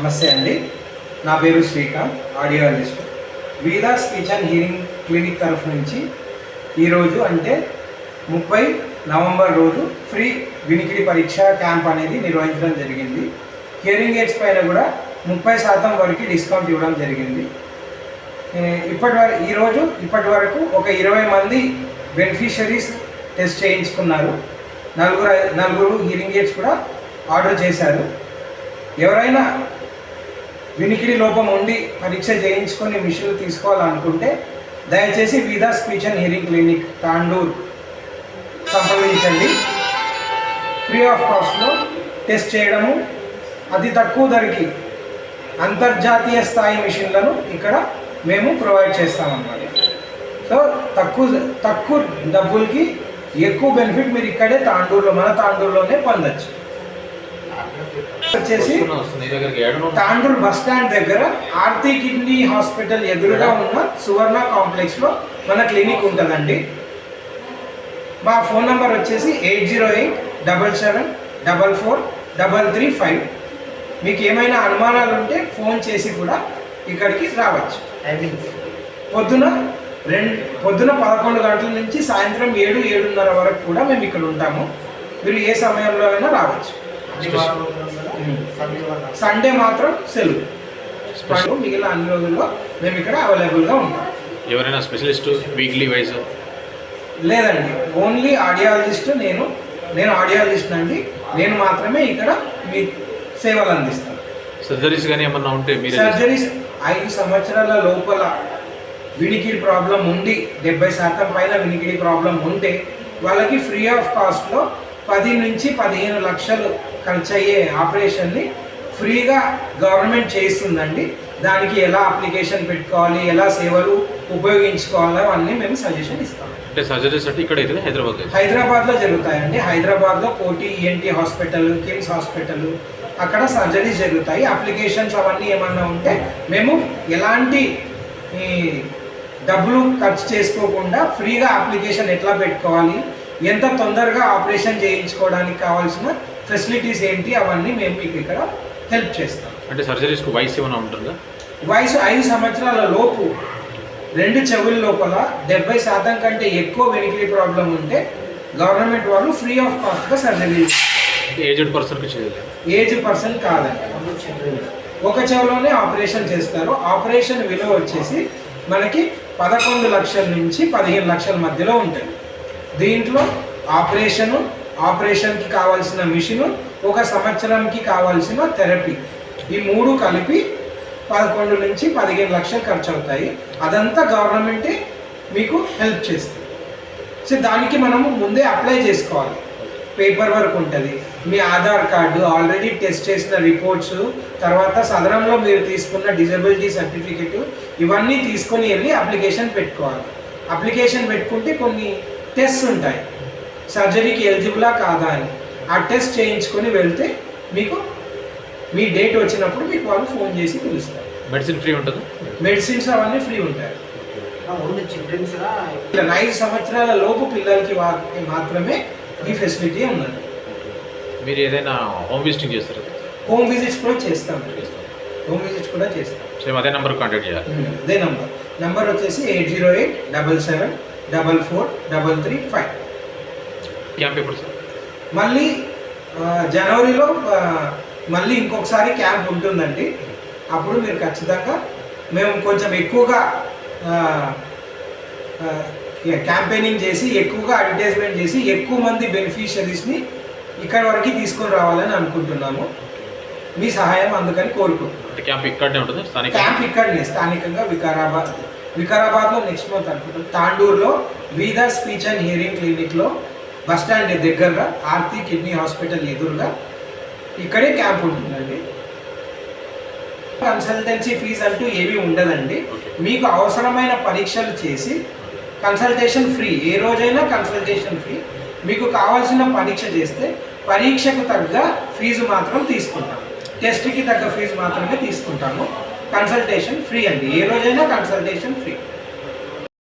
నమస్తే అండి. నా పేరు Srikanth audiologist. Vida speech and hearing clinic తరఫు నుంచి ఈరోజు అంటే ముప్పై నవంబర్ రోజు ఫ్రీ వినికిడి పరీక్ష క్యాంప్ అనేది నిర్వహించడం జరిగింది. హియరింగ్ ఎయిడ్స్ పైన కూడా ముప్పై శాతం వరకు డిస్కౌంట్ ఇవ్వడం జరిగింది. ఇప్పటి వరకు ఈరోజు ఇప్పటి వరకు ఒక ఇరవై మంది బెనిఫిషరీస్ టెస్ట్ చేయించుకున్నారు. నలుగురు నలుగురు హియరింగ్ ఎయిడ్స్ కూడా ఆర్డర్ చేశారు. ఎవరైనా వినికిడి లోపం ఉండి పరీక్ష చేయించుకొని మిషన్లు తీసుకోవాలనుకుంటే దయచేసి Vida speech and hearing clinic Tandur సంప్రదించండి. ఫ్రీ ఆఫ్ కాస్ట్లో టెస్ట్ చేయడము అతి తక్కువ ధరకి అంతర్జాతీయ స్థాయి మిషన్లను ఇక్కడ మేము ప్రొవైడ్ చేస్తామన్నమాట. సో తక్కువ తక్కువ డబ్బులకి ఎక్కువ బెనిఫిట్ మీరు ఇక్కడే తాండూరులో మన తాండూరులోనే పొందచ్చు. వచ్చేసి తాండూరు బస్ స్టాండ్ దగ్గర ఆర్తి కిడ్నీ హాస్పిటల్ ఎదురుగా ఉన్న సువర్ణ కాంప్లెక్స్లో మన క్లినిక్ ఉంటుందండి. మా ఫోన్ నంబర్ వచ్చేసి eight zero eight double seven double four double three five. మీకు ఏమైనా అనుమానాలు ఉంటే ఫోన్ చేసి కూడా ఇక్కడికి రావచ్చు. పొద్దున రెండు పొద్దున పదకొండు గంటల నుంచి సాయంత్రం ఏడు ఏడున్నర వరకు కూడా మేము ఇక్కడ ఉంటాము. మీరు ఏ సమయంలో అయినా రావచ్చు. సండే మాత్రం సెలవు. మిగిలిన అన్ని రోజుల్లో మేము ఇక్కడ అవైలబుల్గా ఉంటాం ఎవరైనా స్పెషలిస్ట్ వీక్లీ వైజ్? లేదండి. ఓన్లీ ఆడియాలజిస్ట్ నేను నేను ఆడియాలజిస్ట్ అండి. నేను మాత్రమే ఇక్కడ మీ సేవలు అందిస్తాను. సర్జరీస్ కానీ ఏమన్నా ఉంటే మీరే సర్జరీస్ ఐదు సంవత్సరాల లోపల వినికిడి ప్రాబ్లం ఉండి డెబ్బై శాతం పైన వినికిడి ప్రాబ్లం ఉంటే వాళ్ళకి ఫ్రీ ఆఫ్ కాస్ట్లో పది నుంచి పదిహేను లక్షలు ఖర్చు అయ్యే ఆపరేషన్ని ఫ్రీగా గవర్నమెంట్ చేస్తుందండి. దానికి ఎలా అప్లికేషన్ పెట్టుకోవాలి ఎలా సేవలు ఉపయోగించుకోవాలో అవన్నీ మేము సజెషన్ ఇస్తాం. అంటే సర్జరీస్ అంటే ఇక్కడ అయితే హైదరాబాద్ హైదరాబాద్లో జరుగుతాయండి. హైదరాబాద్లో Koti ENT hospital KIMS hospital అక్కడ సర్జరీస్ జరుగుతాయి. అప్లికేషన్స్ అవన్నీ ఏమన్నా ఉంటే మేము ఎలాంటి ఈ, డబ్బులు ఖర్చు చేసుకోకుండా ఫ్రీగా అప్లికేషన్ ఎట్లా పెట్టుకోవాలి ఎంత తొందరగా ఆపరేషన్ చేయించుకోవడానికి కావాల్సిన ఫెసిలిటీస్ ఏంటి అవన్నీ మేము మీకు ఇక్కడ హెల్ప్ చేస్తాం. అంటే సర్జరీస్కి వయసు ఏమైనా ఉంటుందా? వయసు ఐదు సంవత్సరాల లోపు రెండు చెవుల లోపల డెబ్బై శాతం కంటే ఎక్కువ వెనికిడి ప్రాబ్లం ఉంటే గవర్నమెంట్ వాళ్ళు ఫ్రీ ఆఫ్ కాస్ట్గా సర్జరీ ఏజ్డ్ పర్సన్కి చేయలేదు? ఏజ్ పర్సన్ కాదండి. ఒక చెవులోనే ఆపరేషన్ చేస్తారు. ఆపరేషన్ విలువ వచ్చేసి మనకి పదకొండు లక్షల నుంచి పదిహేను లక్షల మధ్యలో ఉంటుంది. దీంట్లో ఆపరేషను ఆపరేషన్కి కావాల్సిన మిషను ఒక సంవత్సరంకి కావాల్సిన థెరపీ. ఈ మూడు కలిపి పదకొండు నుంచి పదిహేను లక్షలు ఖర్చు అవుతాయి అదంతా గవర్నమెంటే మీకు హెల్ప్ చేస్తుంది. సో దానికి మనము ముందే అప్లై చేసుకోవాలి. పేపర్ వర్క్ ఉంటుంది. మీ ఆధార్ కార్డు ఆల్రెడీ టెస్ట్ చేసిన రిపోర్ట్స్ తర్వాత సదరంలో మీరు తీసుకున్న డిజబిలిటీ సర్టిఫికెట్ ఇవన్నీ తీసుకొని వెళ్ళి అప్లికేషన్ పెట్టుకోవాలి. అప్లికేషన్ పెట్టుకుంటే కొన్ని టెస్ట్ ఉంటాయి. సర్జరీకి ఎలిజిబులా కాదా అని. ఆ టెస్ట్ చేయించుకొని వెళ్తే మీకు మీ డేట్ వచ్చినప్పుడు మీకు వాళ్ళు ఫోన్ చేసి పిలుస్తారు. మెడిసిన్ ఫ్రీ ఉంటుందా? మెడిసిన్స్ అవన్నీ ఫ్రీ ఉంటాయి. ఓన్లీ చిల్డ్రన్స్ ఐదు సంవత్సరాల లోపు పిల్లలకి వారికి మాత్రమే ఈ ఫెసిలిటీ ఉన్నది. మీరు ఏదైనా హోమ్ విజిటింగ్ చేస్తారు? హోమ్ విజిట్స్ కూడా చేస్తాం. హోమ్ విజిట్స్ కూడా చేస్తాం. సేమ్ అదే నెంబర్ కాంటాక్ట్ చేయాలి. అదే నంబర్ నంబర్ వచ్చేసి eight zero eight double seven double four double three five మళ్ళీ జనవరిలో మళ్ళీ ఇంకొకసారి క్యాంప్ ఉంటుందండి. అప్పుడు మీరు ఖచ్చితంగా మేము కొంచెం ఎక్కువగా క్యాంపెయినింగ్ చేసి ఎక్కువగా అడ్వర్టైజ్మెంట్ చేసి ఎక్కువ మంది బెనిఫిషరీస్ని ఇక్కడ వరకు తీసుకొని రావాలని అనుకుంటున్నాము. మీ సహాయం అందుకని కోరుకుంటున్నాం. క్యాంప్ ఇక్కడనే ఉంటుంది? క్యాంప్ ఇక్కడనే స్థానికంగా వికారాబాద్. వికారాబాద్లో నెక్స్ట్ మంత్ అనుకుంటాం. తాండూరులో వీదా స్పీచ్ అండ్ హియరింగ్ క్లినిక్లో బస్ స్టాండ్ దగ్గరగా ఆర్తి కిడ్నీ హాస్పిటల్ ఎదురుగా ఇక్కడే క్యాంప్ ఉంటుందండి. కన్సల్టెన్సీ ఫీజు అంటూ ఏమీ ఉండదండి. మీకు అవసరమైన పరీక్షలు చేసి కన్సల్టేషన్ ఫ్రీ ఏ రోజైనా కన్సల్టేషన్ ఫ్రీ. మీకు కావాల్సిన పరీక్ష చేస్తే పరీక్షకు తగ్గ ఫీజు మాత్రం తీసుకుంటాము. టెస్ట్కి తగ్గ ఫీజు మాత్రమే తీసుకుంటాము. కన్సల్టేషన్ ఫ్రీ అండి. ఏ రోజైనా కన్సల్టేషన్ ఫ్రీ